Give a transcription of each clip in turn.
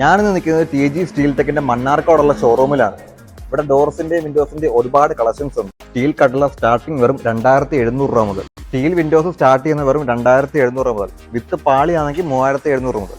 ഞാനിന്ന് നിൽക്കുന്നത് T G steel ടെക്കിന്റെ മണ്ണാർക്കോടുള്ള ഷോറൂമിലാണ് ഇവിടെ ഡോർസിന്റെ വിൻഡോസിന്റെ ഒരുപാട് കളക്ഷൻസ് ഉണ്ട്. സ്റ്റീൽ കട്ടില സ്റ്റാർട്ടിംഗ് വെറും രണ്ടായിരത്തി എഴുന്നൂറ് രൂപ മുതൽ. സ്റ്റീൽ വിൻഡോസ് സ്റ്റാർട്ട് ചെയ്യുന്ന വെറും രണ്ടായിരത്തി എഴുന്നൂറ് രൂപ മുതൽ. വിത്ത് പാളിയാണെങ്കിൽ മൂവായിരത്തി എഴുന്നൂറ് മുതൽ.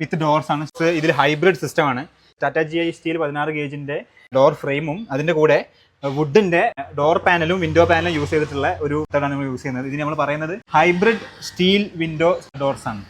വിത്ത് ഡോർസ് ആണ്. ഇത് ഇതിൽ ഹൈബ്രിഡ് സിസ്റ്റം ആണ്. ടാറ്റ ജി ഐ സ്റ്റീൽ പതിനാറ് ഗേജിന്റെ ഡോർ ഫ്രെയിമും അതിന്റെ കൂടെ വുഡിന്റെ ഡോർ പാനലും വിൻഡോ പാനലും യൂസ് ചെയ്തിട്ടുള്ള ഒരു ഇതാണ് നമ്മൾ യൂസ് ചെയ്യുന്നത്. ഇതിന് നമ്മൾ പറയുന്നത് ഹൈബ്രിഡ് സ്റ്റീൽ വിൻഡോ ഡോർസ് ആണ്.